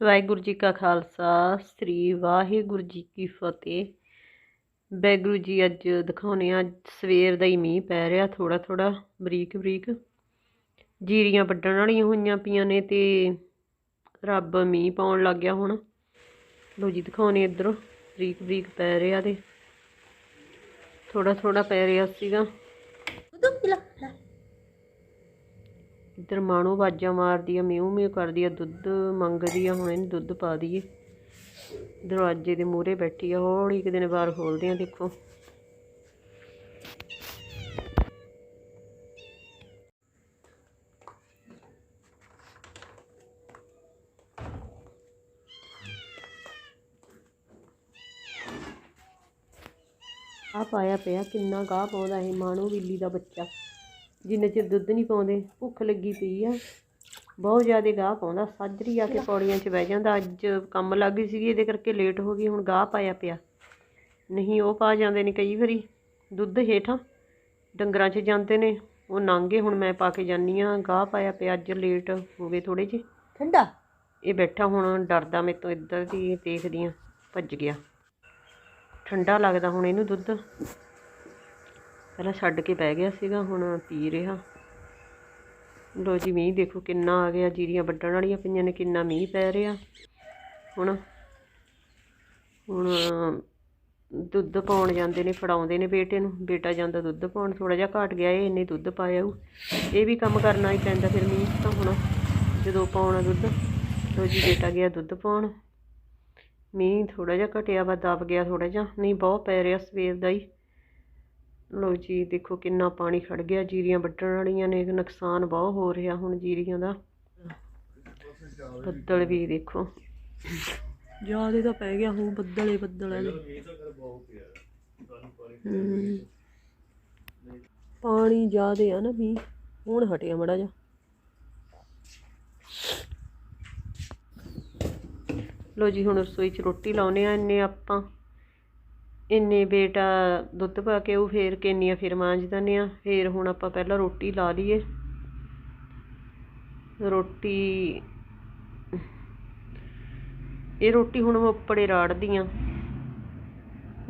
ਵਾਹਿਗੁਰੂ ਜੀ ਕਾ ਖਾਲਸਾ, ਸ੍ਰੀ ਵਾਹਿਗੁਰੂ ਜੀ ਕੀ ਫਤਿਹ। ਵਾਹਿਗੁਰੂ ਜੀ ਅੱਜ ਦਿਖਾਉਣੇ ਆ ਸਵੇਰ ਦਾ ਹੀ ਮੀਂਹ ਪੈ ਰਿਹਾ ਥੋੜਾ ਥੋੜਾ ਬਰੀਕ ਬਰੀਕ। ਜੀਰੀਆਂ ਵੱਢਣ ਵਾਲੀਆਂ ਹੋਈਆਂ ਪਈਆਂ ਨੇ ਤੇ ਰੱਬ ਮੀਂਹ ਪਾਉਣ ਲੱਗ ਗਿਆ ਹੁਣ। ਲੋ ਜੀ ਦਿਖਾਉਣੇ ਇੱਧਰ, ਬਰੀਕ ਬਰੀਕ ਪੈ ਰਿਹਾ ਤੇ। ਥੋੜਾ ਥੋੜਾ ਪੈ ਰਿਹਾ ਸੀਗਾ ਦੁੱਧ ਪਿਲਾ ਲੈ ਇੱਧਰ ਮਾਣੋ ਬਾਜਾਂ ਮਾਰਦੀ ਆ ਮਿਊ ਮਿਊ ਕਰਦੀ ਆ ਦੁੱਧ ਮੰਗਦੀ ਆ ਹੁਣ ਇਹਨੂੰ ਦੁੱਧ ਪਾ ਦਈਏ। ਦਰਵਾਜ਼ੇ ਦੇ ਮੂਹਰੇ ਬੈਠੀ ਆ, ਹੌਲੀ ਇੱਕ ਦਿਨ ਬਾਹਰ ਖੋਲਦੇ ਆ, ਦੇਖੋ। ਆ ਪਾਇਆ ਪਿਆ, ਕਿੰਨਾ ਗਾਹ ਪਾਉਂਦਾ ਇਹ ਮਾਣੋ ਬਿੱਲੀ ਦਾ ਬੱਚਾ। ਜਿੰਨੇ ਚਿਰ ਦੁੱਧ ਨਹੀਂ ਪਾਉਂਦੇ ਭੁੱਖ ਲੱਗੀ ਪਈ ਆ। ਬਹੁਤ ਜ਼ਿਆਦਾ ਗਾਹ ਪਾਉਂਦਾ ਸਾਜਰੀ ਆ ਕੇ ਪੌੜੀਆਂ 'ਚ ਬਹਿ ਜਾਂਦਾ। ਅੱਜ ਕੰਮ ਲੱਗ ਗਈ ਸੀਗੀ ਇਹਦੇ ਕਰਕੇ ਲੇਟ ਹੋ ਗਈ ਹੁਣ ਗਾਹ ਪਾਇਆ ਪਿਆ। ਨਹੀਂ ਉਹ ਪਾ ਜਾਂਦੇ ਨੇ ਕਈ ਵਾਰੀ। ਦੁੱਧ ਹੇਠਾਂ ਡੰਗਰਾਂ 'ਚ ਜਾਂਦੇ ਨੇ ਉਹ ਨਾਂਗੇ ਹੁਣ ਮੈਂ ਪਾ ਕੇ ਜਾਨੀ ਆ ਗਾਹ ਪਾਇਆ ਪਿਆ ਅੱਜ ਲੇਟ ਹੋ ਗਏ ਥੋੜੇ ਜਿਹੇ। ਠੰਡਾ? ਇਹ ਬੈਠਾ ਹੁਣ ਡਰਦਾ ਮੇਰੇ ਤੋਂ ਇੱਧਰ ਦੀ ਦੇਖਦੀ ਆ ਭੱਜ ਗਿਆ। ਠੰਡਾ ਲੱਗਦਾ ਹੁਣ ਇਹਨੂੰ ਦੁੱਧ। ਪਹਿਲਾਂ ਛੱਡ ਕੇ ਬਹਿ ਗਿਆ ਸੀਗਾ, ਹੁਣ ਪੀ ਰਿਹਾ। ਲੋ ਜੀ, ਮੀਂਹ ਦੇਖੋ ਕਿੰਨਾ ਆ ਗਿਆ, ਜੀਰੀਆਂ ਵੱਢਣ ਵਾਲੀਆਂ ਪਈਆਂ ਨੇ, ਕਿੰਨਾ ਮੀਂਹ ਪੈ ਰਿਹਾ। ਹੁਣ ਹੁਣ ਦੁੱਧ ਪਾਉਣ ਜਾਂਦੇ ਨੇ, ਫੜਾਉਂਦੇ ਨੇ ਬੇਟੇ ਨੂੰ। ਬੇਟਾ ਜਾਂਦਾ ਦੁੱਧ ਪਾਉਣ ਥੋੜਾ ਜਿਹਾ ਘਟ ਗਿਆ ਇਹ ਇੰਨੇ ਦੁੱਧ ਪਾਇਆ ਉਹ। ਇਹ ਵੀ ਕੰਮ ਕਰਨਾ ਹੀ ਪੈਂਦਾ ਫਿਰ ਮੀਂਹ ਤਾਂ ਹੁਣ, ਜਦੋਂ ਪਾਉਣਾ ਦੁੱਧ। ਲੋ ਜੀ, ਬੇਟਾ ਗਿਆ ਦੁੱਧ ਪਾਉਣ। ਮੀਂਹ ਥੋੜਾ ਜਿਹਾ ਘਟਿਆ ਵਾ ਦਬ ਗਿਆ ਥੋੜਾ ਜਿਹਾ, ਨਹੀਂ ਬਹੁਤ ਪੈ ਰਿਹਾ ਸਵੇਰ ਦਾ ਹੀ। ਲੋ ਜੀ ਦੇਖੋ ਕਿੰਨਾ ਪਾਣੀ ਖੜ ਗਿਆ। ਜੀਰੀਆਂ ਵੱਢਣ ਵਾਲੀਆਂ ਨੇ ਨੁਕਸਾਨ ਬਹੁਤ ਹੋ ਰਿਹਾ ਹੁਣ ਜੀਰੀਆਂ ਦਾ। ਬੱਦਲ ਵੀ ਦੇਖੋ। ਜਿਆਦੇ ਤਾਂ ਪੈ ਗਿਆ ਹੁਣ ਬੱਦਲੇ ਬੱਦਲ। ਪਾਣੀ ਜਿਆਦੇ ਆ ਨਾ ਵੀ ਹੁਣ ਹਟਿਆ ਮੜਾ ਜਾ ਲੋ ਜੀ ਹੁਣ ਰਸੋਈ 'ਚ ਰੋਟੀ ਲਾਉਨੇ ਆ ਇੰਨੇ ਆਪਾਂ। ਇੰਨੇ ਬੇਟਾ ਦੁੱਧ ਪਾ ਕੇ ਉਹ ਫੇਰ ਕੇਨੀਆਂ ਫਿਰ ਮਾਂਜ ਦਿੰਦੇ ਹਾਂ ਫੇਰ ਹੁਣ ਆਪਾਂ ਪਹਿਲਾਂ ਰੋਟੀ ਲਾ ਲਈਏ। ਰੋਟੀ, ਇਹ ਰੋਟੀ ਹੁਣ ਮੈਂ ਉੱਪਰੇ ਰਾੜਦੀ ਆ।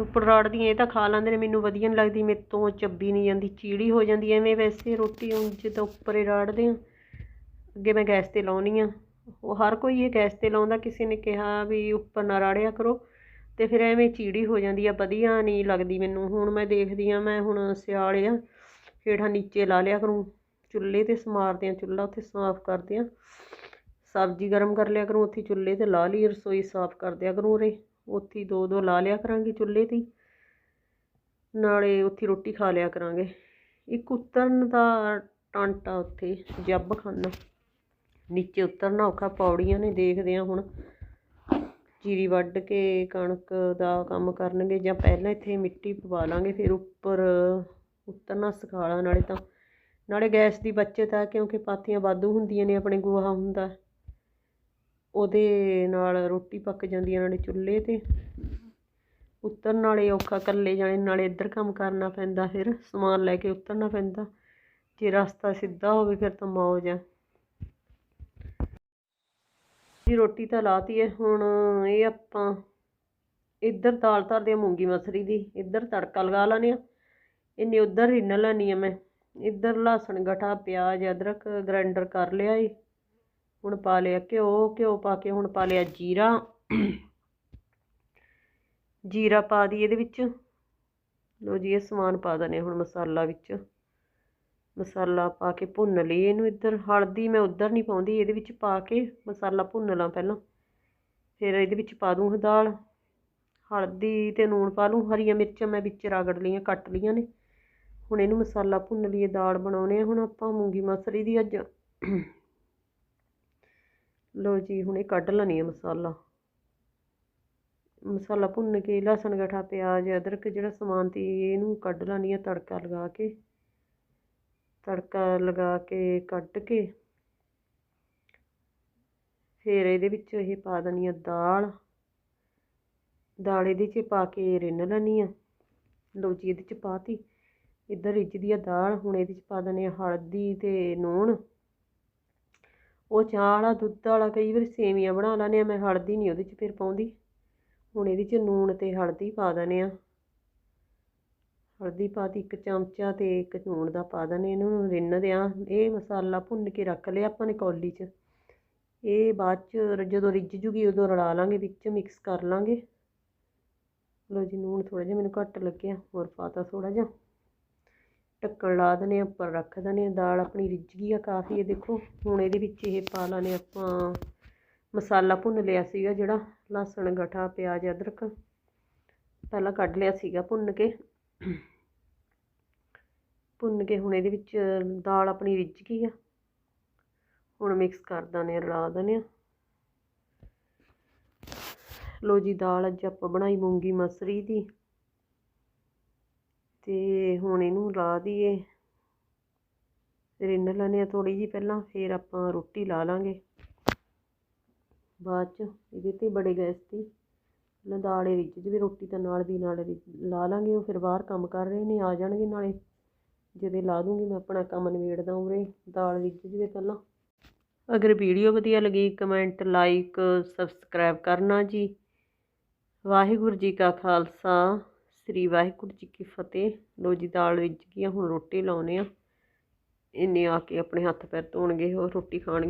ਉੱਪਰ ਰਾੜਦੀ ਆ, ਇਹ ਤਾਂ ਖਾ ਲੈਂਦੇ ਨੇ, ਮੈਨੂੰ ਵਧੀਆ ਨਹੀਂ ਲੱਗਦੀ, ਮੇਰੇ ਤੋਂ ਚੱਬੀ ਨਹੀਂ ਜਾਂਦੀ, ਚੀੜੀ ਹੋ ਜਾਂਦੀ, ਐਵੇਂ ਵੈਸੇ ਰੋਟੀ ਉਂਝ ਤਾਂ ਉੱਪਰੇ ਰਾੜਦੇ ਆ। ਅੱਗੇ ਮੈਂ ਗੈਸ ਤੇ ਲਾਉਣੀ ਆ। ਉਹ ਹਰ ਕੋਈ ਇਹ ਗੈਸ ਤੇ ਲਾਉਂਦਾ, ਕਿਸੇ ਨੇ ਕਿਹਾ ਵੀ ਉੱਪਰ ਨਾ ਰਾੜਿਆ ਕਰੋ। ਅਤੇ ਫਿਰ ਐਵੇਂ ਚੀੜੀ ਹੋ ਜਾਂਦੀ ਆ, ਵਧੀਆ ਨਹੀਂ ਲੱਗਦੀ ਮੈਨੂੰ। ਹੁਣ ਮੈਂ ਦੇਖਦੀ ਹਾਂ ਮੈਂ ਹੁਣ ਸਿਆਲ ਆ, ਹੇਠਾਂ ਨੀਚੇ ਲਾ ਲਿਆ ਕਰੂੰ। ਚੁੱਲ੍ਹੇ ਤੇ ਸਮਾਰਦੇ ਹਾਂ ਚੁੱਲ੍ਹਾ ਉੱਥੇ ਸਾਫ਼ ਕਰਦੇ ਹਾਂ ਸਬਜ਼ੀ ਗਰਮ ਕਰ ਲਿਆ ਕਰੂੰ, ਉੱਥੇ ਚੁੱਲ੍ਹੇ ਤੇ ਲਾ ਲਈ, ਰਸੋਈ ਸਾਫ਼ ਕਰ ਦਿਆ ਕਰੂੰ ਉਰੇ। ਉੱਥੇ ਦੋ ਦੋ ਲਾ ਲਿਆ ਕਰਾਂਗੇ ਚੁੱਲ੍ਹੇ ਤੇ। ਨਾਲੇ ਉੱਥੇ ਰੋਟੀ ਖਾ ਲਿਆ ਕਰਾਂਗੇ। ਇੱਕ ਉਤਰਨ ਦਾ ਟਾਂਟਾ ਉੱਥੇ, ਜੱਬ ਖਾਨਾ। ਨੀਚੇ ਉਤਰਨਾ ਔਖਾ, ਪੌੜੀਆਂ ਨੇ ਦੇਖਦੇ ਹਾਂ ਹੁਣ। ਜੀਰੀ ਵੱਢ ਕੇ ਕਣਕ ਦਾ ਕੰਮ ਕਰਨਗੇ ਜਾਂ ਪਹਿਲਾਂ ਇੱਥੇ ਮਿੱਟੀ ਪਵਾ ਲਾਂਗੇ, ਫਿਰ ਉੱਪਰ ਉਤਰਨਾ ਸਿਖਾ ਲਾ, ਨਾਲੇ ਤਾਂ, ਨਾਲੇ ਗੈਸ ਦੀ ਬੱਚਤ ਆ, ਕਿਉਂਕਿ ਪਾਥੀਆਂ ਵਾਧੂ ਹੁੰਦੀਆਂ ਨੇ ਆਪਣੇ ਗੋਹਾ ਹੁੰਦਾ। ਉਹਦੇ ਨਾਲ ਰੋਟੀ ਪੱਕ ਜਾਂਦੀ ਹੈ ਨਾਲੇ ਚੁੱਲ੍ਹੇ ਤੇ। ਉਤਰਨ ਨਾਲੇ ਔਖਾ ਇਕੱਲੇ ਜਾਣੇ, ਨਾਲੇ ਇੱਧਰ ਕੰਮ ਕਰਨਾ ਪੈਂਦਾ, ਫਿਰ ਸਮਾਨ ਲੈ ਕੇ ਉਤਰਨਾ ਪੈਂਦਾ। ਜੇ ਰਸਤਾ ਸਿੱਧਾ ਹੋਵੇ, ਫਿਰ ਤਾਂ ਮੌਜ ਆ। ਜੀ ਰੋਟੀ ਤਾਂ ਲਾਤੀ ਹੈ ਹੁਣ ਇਹ ਆਪਾਂ ਇੱਧਰ ਦਾਲ ਧਰਦੇ ਆ ਮੂੰਗੀ ਮਸਰੀ ਦੀ, ਇੱਧਰ ਤੜਕਾ ਲਗਾ ਲਾਨੇ ਆ ਇੰਨੇ ਉੱਧਰ ਰਿੰਨ ਲੈਣੀ ਆ ਮੈਂ। ਇੱਧਰ ਲਸਣ, ਗਠਾ, ਪਿਆਜ਼, ਅਦਰਕ ਗ੍ਰਾਈਂਡਰ ਕਰ ਲਿਆ ਏ। ਹੁਣ ਪਾ ਲਿਆ ਘਿਓ ਘਿਓ ਪਾ ਕੇ ਹੁਣ ਪਾ ਲਿਆ ਜੀਰਾ। ਜੀਰਾ ਪਾ ਦੀ ਇਹਦੇ ਵਿੱਚ। ਲੋ ਜੀ, ਇਹ ਸਮਾਨ ਪਾ ਦਨੇ ਹੁਣ ਮਸਾਲਾ ਵਿੱਚ। ਮਸਾਲਾ ਪਾ ਕੇ ਭੁੰਨ ਲਈ ਇਹਨੂੰ ਇੱਧਰ, ਹਲਦੀ ਮੈਂ ਉੱਧਰ ਨਹੀਂ ਪਾਉਂਦੀ, ਇਹਦੇ ਵਿੱਚ ਪਾ ਕੇ ਮਸਾਲਾ ਭੁੰਨ ਲਾਂ ਪਹਿਲਾਂ। ਫਿਰ ਇਹਦੇ ਵਿੱਚ ਪਾ ਦੂੰ ਦਾਲ, ਹਲਦੀ ਤੇ ਲੂਣ ਪਾ ਲੂੰ, ਹਰੀਆਂ ਮਿਰਚਾਂ ਮੈਂ ਵਿੱਚ ਰਗੜ ਲਈਆਂ, ਕੱਟ ਲਈਆਂ ਨੇ। ਹੁਣ ਇਹਨੂੰ ਮਸਾਲਾ ਭੁੰਨ ਲਈਏ, ਦਾਲ ਬਣਾਉਣੇ ਆ ਹੁਣ ਆਪਾਂ ਮੂੰਗੀ ਮਸਰੀ ਦੀ ਅੱਜ। ਲੋ ਜੀ, ਹੁਣ ਇਹ ਕੱਢ ਲੈਣੀ ਆ ਮਸਾਲਾ। ਮਸਾਲਾ ਭੁੰਨ ਕੇ ਲਸਣ, ਗਠਾ, ਪਿਆਜ਼, ਅਦਰਕ ਜਿਹੜਾ ਸਮਾਨ ਤੀ ਇਹਨੂੰ ਕੱਢ ਲੈਣੀ ਆ ਤੜਕਾ ਲਗਾ ਕੇ। ਤੜਕਾ ਲਗਾ ਕੇ ਕੱਢ ਕੇ ਫਿਰ ਇਹਦੇ ਵਿੱਚ ਇਹ ਪਾ ਦੇਣੀ ਆ ਦਾਲ। ਦਾਲ ਇਹਦੇ 'ਚ ਪਾ ਕੇ ਰਿੰਨ ਲੈਣੀ ਆ। ਲਓ ਜੀ, ਇਹਦੇ 'ਚ ਪਾਤੀ। ਇੱਧਰ ਰਿੱਝਦੀ ਆ ਦਾਲ, ਹੁਣ ਇਹਦੇ 'ਚ ਪਾ ਦੇਣੀ ਆ ਹਲਦੀ ਤੇ ਨੂਣ। ਉਹ ਚਾਹ ਵਾਲਾ, ਦੁੱਧ ਵਾਲਾ ਕਈ ਵਾਰੀ ਸੇਵੀਆਂ ਬਣਾ ਲੈਂਦੇ ਆ, ਮੈਂ ਹਲਦੀ ਨਹੀਂ ਉਹਦੇ 'ਚ ਫਿਰ ਪਾਉਂਦੀ। ਹੁਣ ਇਹਦੇ 'ਚ ਨੂਣ ਤੇ ਹਲਦੀ ਪਾ ਦਨੇ ਆ। ਹਲਦੀ ਪਾਤੀ ਇੱਕ ਚਮਚਾ ਅਤੇ ਇੱਕ ਨੂਣ ਦਾ ਪਾ ਦਨੇ ਇਹਨੂੰ ਰਿੰਨਦੇ ਆ ਇਹ ਮਸਾਲਾ ਭੁੰਨ ਕੇ ਰੱਖ ਲਿਆ ਆਪਾਂ ਨੇ ਕੌਲੀ 'ਚ। ਇਹ ਬਾਅਦ 'ਚ ਜਦੋਂ ਰਿੱਝ ਜੂਗੀ ਉਦੋਂ ਰਲਾ ਲਾਂਗੇ, ਵਿੱਚ ਮਿਕਸ ਕਰ ਲਾਂਗੇ। ਲੋ ਜੀ ਲੂਣ ਥੋੜ੍ਹਾ ਜਿਹਾ ਮੈਨੂੰ ਘੱਟ ਲੱਗਿਆ, ਹੋਰ ਪਾਤਾ ਥੋੜ੍ਹਾ ਜਿਹਾ। ਢੱਕਣ ਲਾ ਦਨੇ ਉੱਪਰ ਰੱਖ ਦਨੇ ਦਾਲ ਆਪਣੀ ਰਿੱਝ ਗਈ ਆ ਕਾਫੀ, ਇਹ ਦੇਖੋ, ਹੁਣ ਇਹਦੇ ਵਿੱਚ ਇਹ ਪਾ ਲਾਣੇ ਆਪਾਂ। ਮਸਾਲਾ ਭੁੰਨ ਲਿਆ ਸੀਗਾ ਜਿਹੜਾ, ਲਸਣ, ਗਠਾ, ਪਿਆਜ਼, ਅਦਰਕ। ਪਹਿਲਾਂ ਕੱਢ ਲਿਆ ਸੀਗਾ ਭੁੰਨ ਕੇ। ਭੁੰਨ ਕੇ ਹੁਣ ਇਹਦੇ ਵਿੱਚ ਦਾਲ ਆਪਣੀ ਰਿੱਝ ਗਈ ਆ। ਹੁਣ ਮਿਕਸ ਕਰ ਦਾਨੇ ਆ, ਰਲਾ ਦਨੇ ਆ। ਲੋ ਜੀ, ਦਾਲ ਅੱਜ ਆਪਾਂ ਬਣਾਈ ਮੂੰਗੀ ਮਸਰੀ ਦੀ। ਤੇ ਹੁਣ ਇਹਨੂੰ ਲਾ ਦਈਏ। ਰਿੰਨ ਲੈਣੇ ਆ ਥੋੜੀ ਜੀ ਪਹਿਲਾਂ, ਫਿਰ ਆਪਾਂ ਰੋਟੀ ਲਾ ਲਾਂਗੇ। ਬਾਅਦ ਚ, ਇਹਦੇ ਤੇ ਬੜੇ ਗੈਸ ਤੇ। ਪਹਿਲਾਂ ਦਾਲ ਇਹ ਰਿੱਝ ਜਾਵੇ ਰੋਟੀ ਤਾਂ ਨਾਲ ਦੀ ਨਾਲ ਰਿ- ਲਾ ਲਾਂਗੇ, ਉਹ ਫਿਰ ਬਾਹਰ ਕੰਮ ਕਰ ਰਹੇ ਨੇ, ਆ ਜਾਣਗੇ ਨਾਲੇ। ਜਦੇ ਲਾ ਦੂੰਗੀ ਮੈਂ ਆਪਣਾ ਕੰਮ ਨਿਬੇੜਦਾ ਉਰੇ, ਦਾਲ ਰਿੱਝ ਜਾਵੇ ਪਹਿਲਾਂ। ਅਗਰ ਵੀਡੀਓ ਵਧੀਆ ਲੱਗੀ, ਕਮੈਂਟ, ਲਾਈਕ, ਸਬਸਕ੍ਰਾਈਬ ਕਰਨਾ ਜੀ। ਵਾਹਿਗੁਰੂ ਜੀ ਕਾ ਖਾਲਸਾ, ਸ੍ਰੀ ਵਾਹਿਗੁਰੂ ਜੀ ਕੀ ਫਤਿਹ। ਲੋ ਜੀ, ਦਾਲ ਰਿੱਝ ਗਈ ਆ, ਹੁਣ ਰੋਟੀ ਲਾਉਨੇ ਆ। ਇੰਨੇ ਆ ਕੇ ਆਪਣੇ ਹੱਥ ਪੈਰ ਧੋਣਗੇ, ਹੋਰ ਰੋਟੀ ਖਾਣਗੇ।